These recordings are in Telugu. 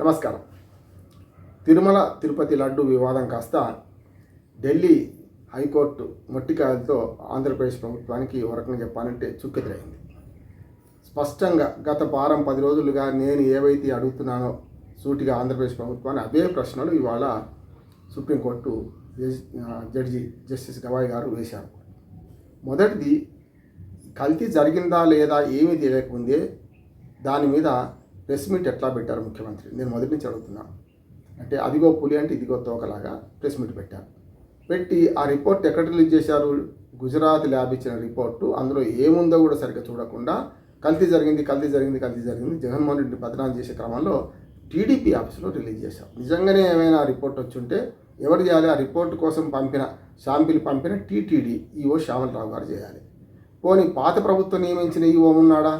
నమస్కారం. తిరుమల తిరుపతి లడ్డు వివాదం కాస్త ఢిల్లీ హైకోర్టు మొట్టికాయలతో ఆంధ్రప్రదేశ్ ప్రభుత్వానికి ఒక రకంగా చెప్పాలంటే చుక్కెదురైంది. స్పష్టంగా గత వారం పది రోజులుగా నేను ఏవైతే అడుగుతున్నానో సూటిగా ఆంధ్రప్రదేశ్ ప్రభుత్వాన్ని అవే ప్రశ్నలు ఇవాళ సుప్రీంకోర్టు జడ్జి జస్టిస్ గవాయ్ గారు వేశారు. మొదటిది కల్తీ జరిగిందా లేదా ఏమీ తెలియకముందే దాని మీద ప్రెస్ మీట్ ఎట్లా పెట్టారు ముఖ్యమంత్రి? నేను మొదటి నుంచి అడుగుతున్నాను అంటే అదిగో పులి అంటే ఇదిగో తోకలాగా ప్రెస్ మీట్ పెట్టారు పెట్టి ఆ రిపోర్ట్ ఎక్కడ రిలీజ్ చేశారు? గుజరాత్ ల్యాబ్ ఇచ్చిన రిపోర్టు. అందులో ఏముందో కూడా సరిగ్గా చూడకుండా కల్తీ జరిగింది కల్తీ జరిగింది కల్తీ జరిగింది. జగన్మోహన్ రెడ్డి బదనాం చేసే క్రమంలో టీడీపీ ఆఫీసులో రిలీజ్ చేశారు నిజంగానే ఏమైనా రిపోర్ట్ వచ్చి ఉంటే ఎవరు చేయాలి? ఆ రిపోర్ట్ కోసం పంపిన శాంపిల్ పంపిన టీటీడీ ఈఓ శ్యామలరావు గారు చేయాలి. పోనీ పాత ప్రభుత్వం నియమించిన ఈఓ ఉన్నాడా?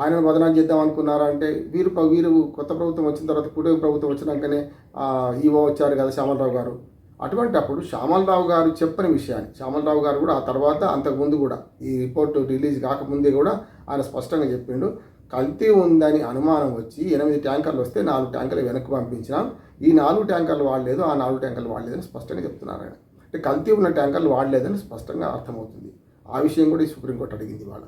ఆయనను బదనాం చేద్దాం అనుకున్నారా అంటే వీరు వీరు కొత్త ప్రభుత్వం వచ్చిన తర్వాత కూటమి ప్రభుత్వం వచ్చినాకనే ఈవో ఈఓ వచ్చారు కదా శ్యామలరావు గారు. అటువంటి అప్పుడు శ్యామలరావు గారు చెప్పని విషయాన్ని శ్యామలరావు గారు కూడా ఆ తర్వాత అంతకుముందు కూడా ఈ రిపోర్ట్ రిలీజ్ కాకముందే కూడా ఆయన స్పష్టంగా చెప్పిండు కల్తీ ఉందని అనుమానం వచ్చి ఎనిమిది ట్యాంకర్లు వస్తే నాలుగు ట్యాంకర్లు వెనక్కి పంపించినాం. ఈ నాలుగు ట్యాంకర్లు వాడలేదు ఆ నాలుగు ట్యాంకర్లు వాడలేదని స్పష్టంగా చెప్తున్నారు ఆయన. అంటే కల్తీ ఉన్న ట్యాంకర్లు వాడలేదని స్పష్టంగా అర్థమవుతుంది. ఆ విషయం కూడా ఈ సుప్రీంకోర్టు అడిగింది వాళ్ళ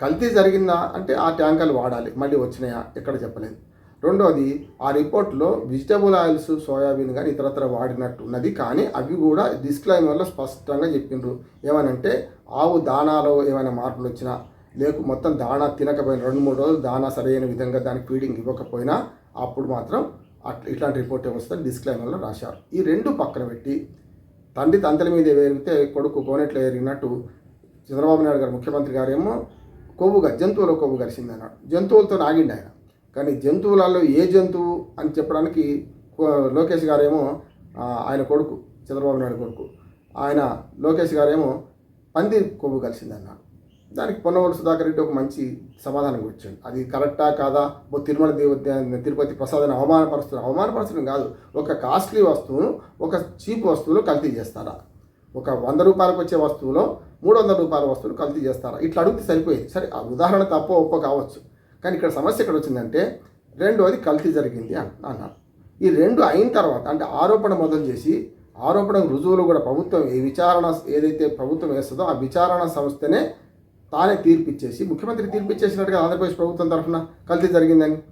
కల్తీ జరిగిందా అంటే ఆ ట్యాంకర్లు వాడాలి మళ్ళీ వచ్చినాయా? ఎక్కడ చెప్పలేదు. రెండోది ఆ రిపోర్ట్లో వెజిటబుల్ ఆయిల్స్ సోయాబీన్ కానీ ఇతరత్ర వాడినట్టు ఉన్నది కానీ అవి కూడా డిస్క్లైమర్లో స్పష్టంగా చెప్పిండ్రు. ఏమనంటే ఆవు దానాలో ఏమైనా మార్పులు వచ్చినా లేకు మొత్తం దాణా తినకపోయినా రెండు మూడు రోజులు దాణా సరైన విధంగా దానికి ఫీడింగ్ ఇవ్వకపోయినా అప్పుడు మాత్రం అట్లా ఇట్లాంటి రిపోర్ట్ వస్తుంది డిస్క్లైమర్లో రాశారు. ఈ రెండు పక్కన పెట్టి తండ్రి తంతల మీద ఎరిగితే కొడుకు కోనెట్లో ఎరిగినట్టు చంద్రబాబు నాయుడు గారు ముఖ్యమంత్రి గారేమో కొవ్వుగా జంతువుల కొవ్వు కలిసింది అన్నాడు జంతువులతో ఆగిండి ఆయన. కానీ జంతువులలో ఏ జంతువు అని చెప్పడానికి కో- లోకేష్ గారేమో ఆయన కొడుకు చంద్రబాబు నాయుడు కొడుకు. ఆయన లోకేష్ గారేమో పంది కొవ్వు కలిసింది అన్నాడు. దానికి పొన్నవోలు సుధాకర్ రెడ్డి ఒక మంచి సమాధానం వచ్చాడు అది కరెక్టా కాదా? ఓ తిరుమల దేవ తిరుపతి ప్రసాదాన్ని అవమానపరుస్తున్నారు. అవమానపరచడం కాదు. ఒక కాస్ట్లీ వస్తువును ఒక చీప్ వస్తువులో కల్తీ చేస్తారా? ఒక వంద రూపాయలకు వచ్చే వస్తువులో మూడు వందల రూపాయల వస్తువులు కల్తీ చేస్తారా? ఇట్లా అడిగితే సరిపోయేది. సరే ఆ ఉదాహరణ తప్ప ఒప్ప కావచ్చు. కానీ ఇక్కడ సమస్య ఎక్కడ వచ్చిందంటే రెండోది కల్తీ జరిగింది అన్- అన్నారు. ఈ రెండు అయిన తర్వాత అంటే ఆరోపణ మొదలు చేసి ఆరోపణ రుజువులు కూడా ప్రభుత్వం ఏ విచారణ ఏదైతే ప్రభుత్వం వేస్తుందో ఆ విచారణ సంస్థనే తానే తీర్పిచ్చేసి ముఖ్యమంత్రి తీర్పిచ్చేసినట్టుగా ఆంధ్రప్రదేశ్ ప్రభుత్వం తరఫున కల్తీ జరిగిందని.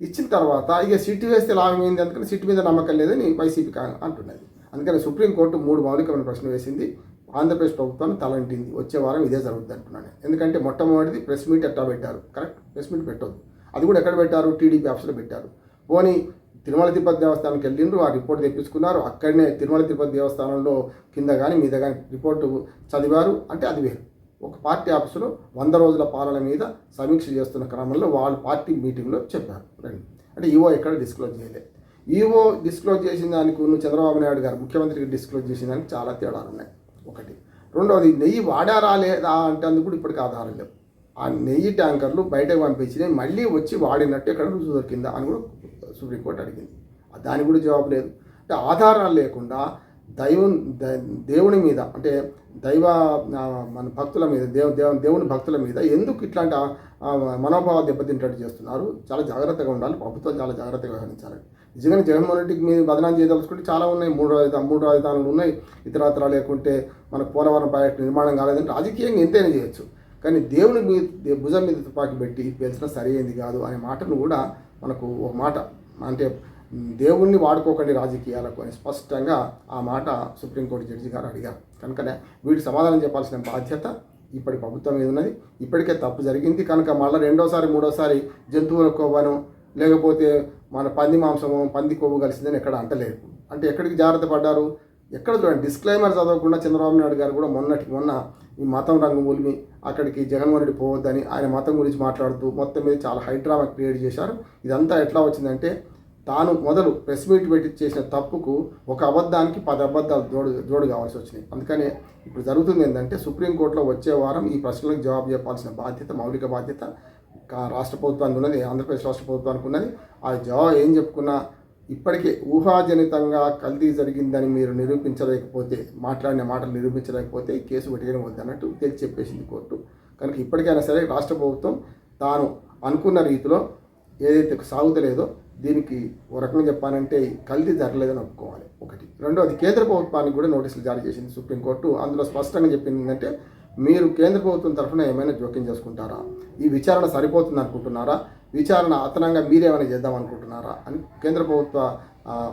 ఇచ్చిన తర్వాత ఇక సిట్ వేస్తే లాభం ఏంది? అందుకని సిట్ మీద నమ్మకం లేదని వైసీపీ అంటున్నది. అందుకని సుప్రీంకోర్టు మూడు మౌలికమైన ప్రశ్న వేసింది. ఆంధ్రప్రదేశ్ ప్రభుత్వాన్ని తలంటింది. వచ్చే వారం ఇదే జరుగుతుంది అంటున్నాను ఎందుకంటే మొట్టమొదటిది ప్రెస్ మీట్ ఎట్లా పెట్టారు. కరెక్ట్? ప్రెస్ మీట్ పెట్టొద్దు. అది కూడా ఎక్కడ పెట్టారు? టీడీపీ ఆఫీస్లో పెట్టారు. పోనీ తిరుమల తిరుపతి దేవస్థానానికి వెళ్ళిండ్రు ఆ రిపోర్ట్ తెప్పించుకున్నారు అక్కడనే తిరుమల తిరుపతి దేవస్థానంలో కింద కానీ మీద కానీ రిపోర్టు చదివారు. అంటే అది వేరు. ఒక పార్టీ ఆఫీసులో వంద రోజుల పాలన మీద సమీక్ష చేస్తున్న క్రమంలో వాళ్ళు పార్టీ మీటింగ్లో చెప్పారు. రండి. అంటే ఈవో ఎక్కడ డిస్క్లోజ్ చేయలేదు. ఈవో డిస్క్లోజ్ చేసిన దానికి నువ్వు చంద్రబాబు నాయుడు గారు ముఖ్యమంత్రికి డిస్క్లోజ్ చేసిన దానికి చాలా తేడాలు ఉన్నాయి. ఒకటి. రెండవది నెయ్యి వాడారా లేదా అంటే అందుకు కూడా ఇప్పటికి ఆధారం లేదు ఆ నెయ్యి ట్యాంకర్లు బయటకు పంపించినాయి మళ్ళీ వచ్చి వాడినట్టు ఎక్కడ రుజువు దొరికిందా అని కూడా సుప్రీంకోర్టు అడిగింది. దానికి కూడా జవాబు లేదు. అంటే ఆధారాలు లేకుండా దైవం దేవుని మీద అంటే దైవ మన భక్తుల మీద దేవ దేవ దేవుని భక్తుల మీద ఎందుకు ఇట్లాంటి మనోభావాలు దెబ్బతింటట్టు చేస్తున్నారు? చాలా జాగ్రత్తగా ఉండాలి. ప్రభుత్వం చాలా జాగ్రత్తగా వ్యవహరించాలి. నిజంగా జగన్మోహన్ రెడ్డికి మీద బదనాలు చేయదలుచుకుంటే చాలా ఉన్నాయి. మూడు రాజధాని మూడు రాజధానులు ఉన్నాయి. ఇతరత్ర లేకుంటే మన పోలవరం ప్రాజెక్టు నిర్మాణం కాలేదంటే రాజకీయంగా ఎంతైనా చేయొచ్చు. కానీ దేవుని మీద దే- భుజం మీద తుపాకీ పెట్టి పేల్చిన సరైనది కాదు అనే మాటను కూడా మనకు ఒక మాట అంటే దేవుణ్ణి వాడుకోకండి రాజకీయాలకు అని స్పష్టంగా ఆ మాట సుప్రీంకోర్టు జడ్జి గారు అడిగారు. కనుకనే వీటికి సమాధానం చెప్పాల్సిన బాధ్యత ఇప్పటి ప్రభుత్వం మీద ఉన్నది. ఇప్పటికే తప్పు జరిగింది. కనుక మళ్ళీ రెండోసారి మూడోసారి జంతువుల కొవ్వను లేకపోతే మన పంది మాంసము పంది కొవ్వు కలిసిందని ఎక్కడ అంటలేదు. అంటే ఎక్కడికి జాగ్రత్త పడ్డారు? ఎక్కడ చూడండి. డిస్క్లైమర్ చదవకుండా చంద్రబాబు నాయుడు గారు కూడా మొన్నటి మొన్న ఈ మతం రంగు మూలిమి అక్కడికి జగన్మోహన్ రెడ్డి పోవద్దని ఆయన మతం గురించి మాట్లాడుతూ మొత్తం మీద చాలా హైడ్రామా క్రియేట్ చేశారు. ఇదంతా ఎట్లా వచ్చిందంటే తాను మొదలు ప్రెస్ మీట్ పెట్టి చేసిన తప్పుకు ఒక అబద్ధానికి పది అబద్ధాలు జోడు జోడు కావాల్సి వచ్చినాయి. అందుకనే ఇప్పుడు జరుగుతుంది ఏంటంటే సుప్రీంకోర్టులో వచ్చే వారం ఈ ప్రశ్నలకు జవాబు చెప్పాల్సిన బాధ్యత మౌలిక బాధ్యత రాష్ట్ర ప్రభుత్వానికి ఉన్నది ఆంధ్రప్రదేశ్ రాష్ట్ర ప్రభుత్వానికి ఉన్నది. ఆ జవాబు ఏం చెప్పుకున్నా ఇప్పటికే ఊహాజనితంగా కల్తీ జరిగిందని మీరు నిరూపించలేకపోతే మాట్లాడిన మాటలు నిరూపించలేకపోతే కేసు పెట్టడం వద్దన్నట్టు తేల్చి చెప్పేసింది కోర్టు. కనుక ఇప్పటికైనా సరే రాష్ట్ర ప్రభుత్వం తాను అనుకున్న రీతిలో ఏదైతే సాగుతలేదో దీనికి ఓ రకంగా చెప్పానంటే కల్తీ జరగలేదని ఒప్పుకోవాలి. ఒకటి. రెండోది కేంద్ర ప్రభుత్వానికి కూడా నోటీసులు జారీ చేసింది సుప్రీంకోర్టు. అందులో స్పష్టంగా చెప్పింది ఏంటంటే మీరు కేంద్ర ప్రభుత్వం తరఫున ఏమైనా జోక్యం చేసుకుంటారా? ఈ విచారణ సరిపోతుంది అనుకుంటున్నారా? విచారణ అతనంగా మీరేమైనా చేద్దాం అనుకుంటున్నారా? అని కేంద్ర ప్రభుత్వ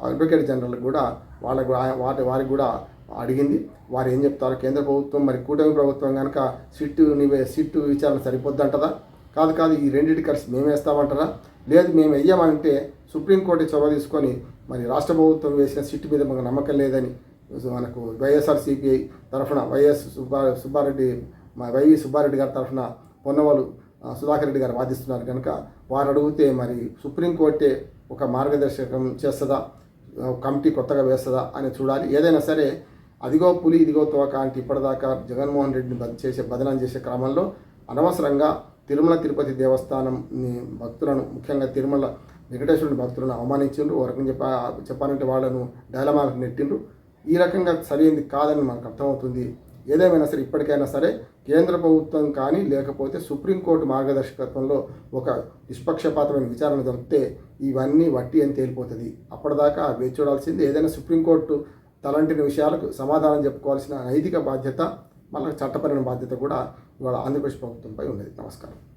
అడ్వకేట్ జనరల్ కూడా వాళ్ళకు వాటి వారికి కూడా అడిగింది. వారు ఏం చెప్తారు కేంద్ర ప్రభుత్వం మరి కూటమి ప్రభుత్వం కనుక సిట్టు నివే సిట్టు విచారణ సరిపోద్దంటదా? కాదు కాదు ఈ రెండింటి కలిసి మేమేస్తామంటారా? లేదు మేము వెయ్యమంటే సుప్రీంకోర్టు చొరవ తీసుకొని మరి రాష్ట్ర ప్రభుత్వం వేసిన సిట్ మీద మాకు నమ్మకం లేదని మనకు Y S R C P I తరఫున వైఎస్ సుబ్బా సుబ్బారెడ్డి మా వైవి సుబ్బారెడ్డి గారి తరఫున పొన్నవాళ్ళు సుధాకర్ రెడ్డి గారు వాదిస్తున్నారు కనుక వారు అడిగితే మరి సుప్రీంకోర్టే ఒక మార్గదర్శకం చేస్తుందా? కమిటీ కొత్తగా వేస్తుందా అని చూడాలి. ఏదైనా సరే అదిగో పులి ఇదిగో తోక అంటే ఇప్పటిదాకా జగన్మోహన్ రెడ్డిని బంద్ చేసే బదనం చేసే క్రమంలో అనవసరంగా తిరుమల తిరుపతి దేవస్థానం భక్తులను ముఖ్యంగా తిరుమల వెంకటేశ్వరుని భక్తులను అవమానించిండ్రు. ఒక రకంగా చెప్ప చెప్పాలంటే వాళ్ళను డైలమాలకు నెట్టిండ్రు. ఈ రకంగా సరైనది కాదని మనకు అర్థమవుతుంది. ఏదేమైనా సరే ఇప్పటికైనా సరే కేంద్ర ప్రభుత్వం కానీ లేకపోతే సుప్రీంకోర్టు మార్గదర్శకత్వంలో ఒక నిష్పక్షపాతమైన విచారణ జరిపితే ఇవన్నీ వట్టి అని తేలిపోతుంది. అప్పటిదాకా వేచి చూడాల్సింది ఏదైనా సుప్రీంకోర్టు తలంటిన విషయాలకు సమాధానం చెప్పుకోవాల్సిన నైతిక బాధ్యత మళ్ళీ చట్టపరమైన బాధ్యత కూడా ఇవాళ ఆంధ్రప్రదేశ్ ప్రభుత్వంపై ఉన్నది. నమస్కారం.